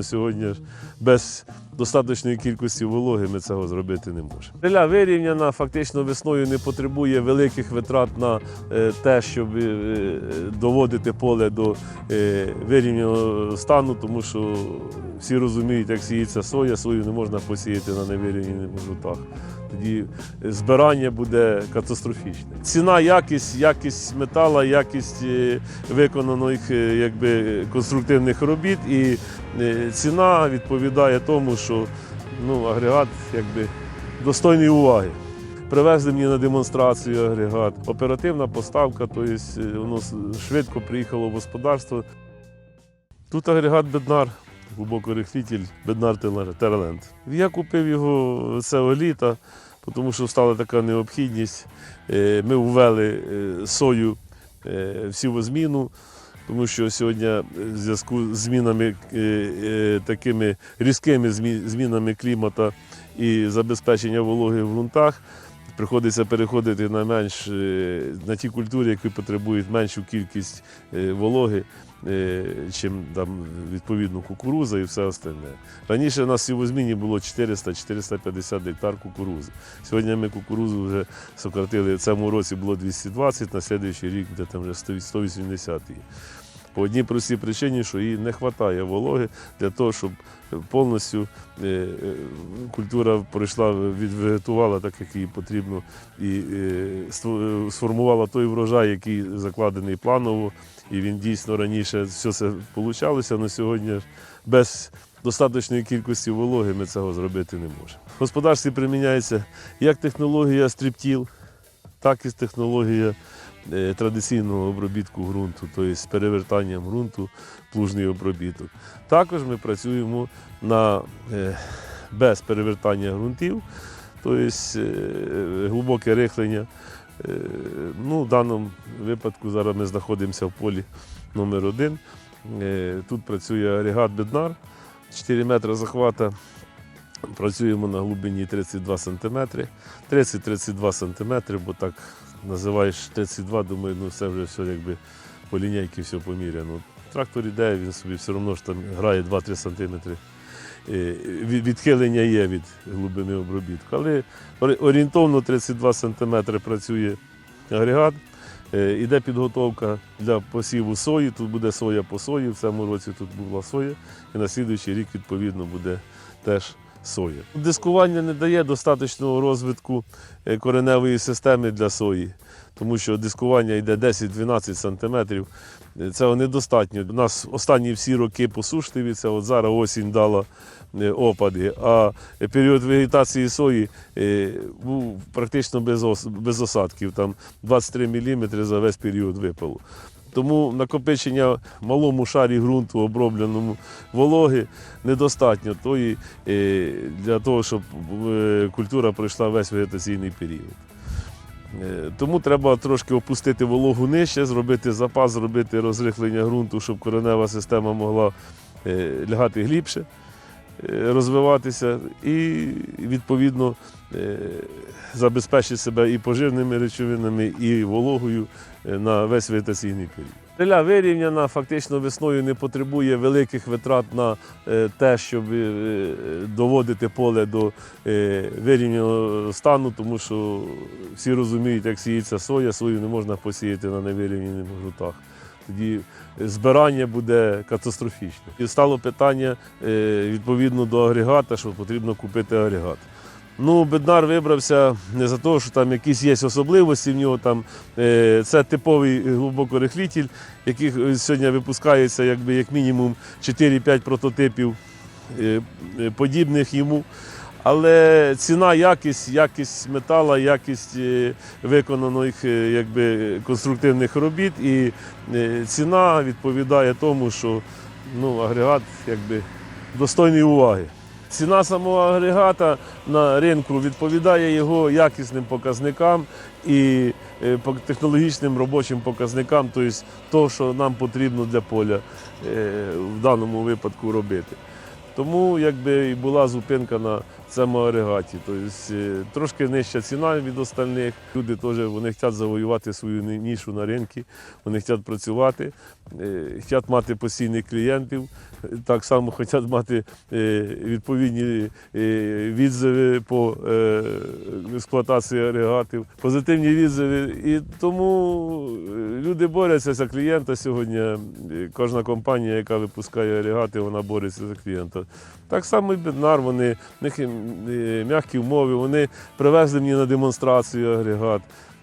на сьогодні без достатньої кількості вологи ми цього зробити не можемо. Земля вирівняна, фактично весною не потребує великих витрат на е, те, щоб е, доводити поле до е, вирівняного стану, тому що всі розуміють, як сіється соя, сою не можна посіяти на невирівняних ґрунтах. Тоді збирання буде катастрофічне. Ціна, якість, якість метала, якість виконаних якби, конструктивних робіт і ціна відповідає тому, що ну, агрегат якби, достойний уваги. Привезли мені на демонстрацію агрегат. Оперативна поставка, тобто воно швидко приїхало в господарство. Тут агрегат Беднар, глибокорихлітель Беднар Терленд. Я купив його цього літа, тому що стала така необхідність. Е, Ми ввели е, сою в сівозміну, тому що сьогодні е, в зв'язку з змінами е, е, такими різкими змінами клімату і забезпечення вологи в ґрунтах. Приходиться переходити на менш на ті культури, які потребують меншу кількість вологи, чим там відповідно кукуруза і все остальне. Раніше у нас в сівозміні було 400-450 гектар кукурузи. Сьогодні ми кукурузу вже сократили. В цьому році було 220, на слідуючий рік де там вже 180 є. По одній простій причині, що їй не вистачає вологи для того, щоб повністю е, е, культура пройшла, відвегетувала так, як їй потрібно, і е, сформувала той врожай, який закладений планово. І він дійсно раніше все це получалося, але сьогодні без достатньої кількості вологи ми цього зробити не можемо. В господарстві приміняється як технологія стріптіл, так і технологія традиційного обробітку ґрунту, тобто з перевертанням ґрунту, плужний обробіток. Також ми працюємо на, е, без перевертання ґрунтів, тобто е, глибоке рихлення. Е, Ну, в даному випадку зараз ми знаходимося в полі номер один. Е, Тут працює агрегат Беднар, 4 метри захвата. Працюємо на глибині 32 см. 30-32 см, бо так називаєш 32, думаю, ну це вже все якби по лінійці все поміряно. Трактор іде, він собі все одно ж там грає 2-3 см. Е, Відхилення є від глибини обробітку. Але орієнтовно 32 см працює агрегат. Е, Іде підготовка для посіву сої. Тут буде соя по сої. В цьому році тут була соя. І на слідуючий рік, відповідно, буде теж соя. Дискування не дає достатнього розвитку е, кореневої системи для сої, тому що дискування йде 10-12 см. Цього недостатньо. У нас останні всі роки посушливі, це от зараз осінь дала е, опади, а період вегетації сої е, був практично без осадків, там 23 мм за весь період випалу. Тому накопичення в малому шарі ґрунту, обробленому вологи, недостатньо тої, е, для того, щоб е, культура пройшла весь вегетаційний період. Е, Тому треба трошки опустити вологу нижче, зробити запас, зробити розрихлення ґрунту, щоб коренева система могла лягати глибше, розвиватися і відповідно е, забезпечити себе і поживними речовинами, і вологою е, на весь вегетаційний період. Земля вирівняна, фактично весною не потребує великих витрат на е, те, щоб е, доводити поле до е, вирівняного стану, тому що всі розуміють, як сіється соя, сою не можна посіяти на невирівняних ґрунтах. Тоді збирання буде катастрофічне. І стало питання е, відповідно до агрегата, що потрібно купити агрегат. Ну, Беднар вибрався не за те, що там якісь є особливості в нього. Там, е, це типовий глибокорихлітель, яких е, сьогодні випускається якби, як мінімум 4-5 прототипів подібних йому. Але ціна, якість, якість метала, якість е, виконаних е, якби, конструктивних робіт і е, ціна відповідає тому, що ну, агрегат якби, достойний уваги. Ціна самого агрегата на ринку відповідає його якісним показникам і технологічним робочим показникам, тобто то, що нам потрібно для поля в даному випадку робити. Тому якби і була зупинка на цьому агрегаті. Тобто е, трошки нижча ціна від остальних. Люди теж вони хочуть завоювати свою ні- нішу на ринку, вони хочуть працювати, е, хочуть мати постійних клієнтів, так само хочуть мати е, відповідні відзиви по експлуатації агрегатів, позитивні відзиви. І тому люди борються за клієнта сьогодні. Кожна компанія, яка випускає агрегати, вона бореться за клієнта. Так само і Беднар, вони в них м'які умови, вони привезли мені на демонстрацію агрегат.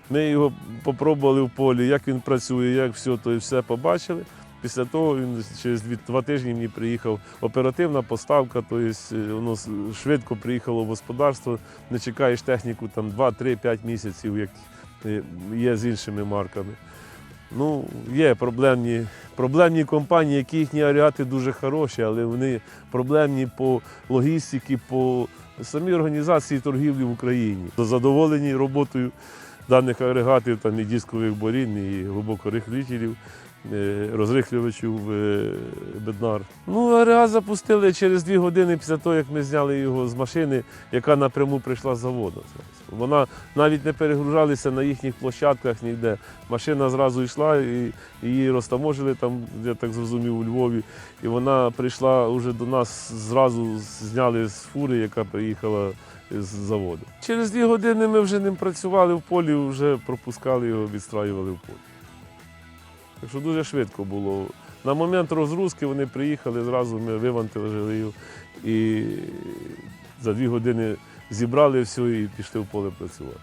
Ми його попробували в полі, як він працює, як все, то і все побачили. Після того він через два тижні мені приїхав оперативна поставка, тобто е, воно швидко приїхало в господарство. Не чекаєш техніку там 2-3-5 місяців, як е, є з іншими марками. Ну, є проблемні, проблемні компанії, які їхні агрегати дуже хороші, але вони проблемні по логістиці, по самій організації торгівлі в Україні. Задоволені роботою даних агрегатів, там і дискових борін, і глибокорихлителів, е, розрихлювачів е, беднар. Ну, агрегат запустили через дві години після того, як ми зняли його з машини, яка напряму прийшла з заводу. Вона навіть не перегружалися на їхніх площадках ніде. Машина зразу йшла і її розтаможили там, я так зрозумів, у Львові. І вона прийшла вже до нас зразу зняли з фури, яка приїхала з заводу. Через дві години ми вже ним працювали в полі, вже пропускали його, відстраювали в полі. Так що дуже швидко було. На момент розгрузки вони приїхали, зразу ми вивантажили його і за дві години зібрали все і пішли в поле працювати.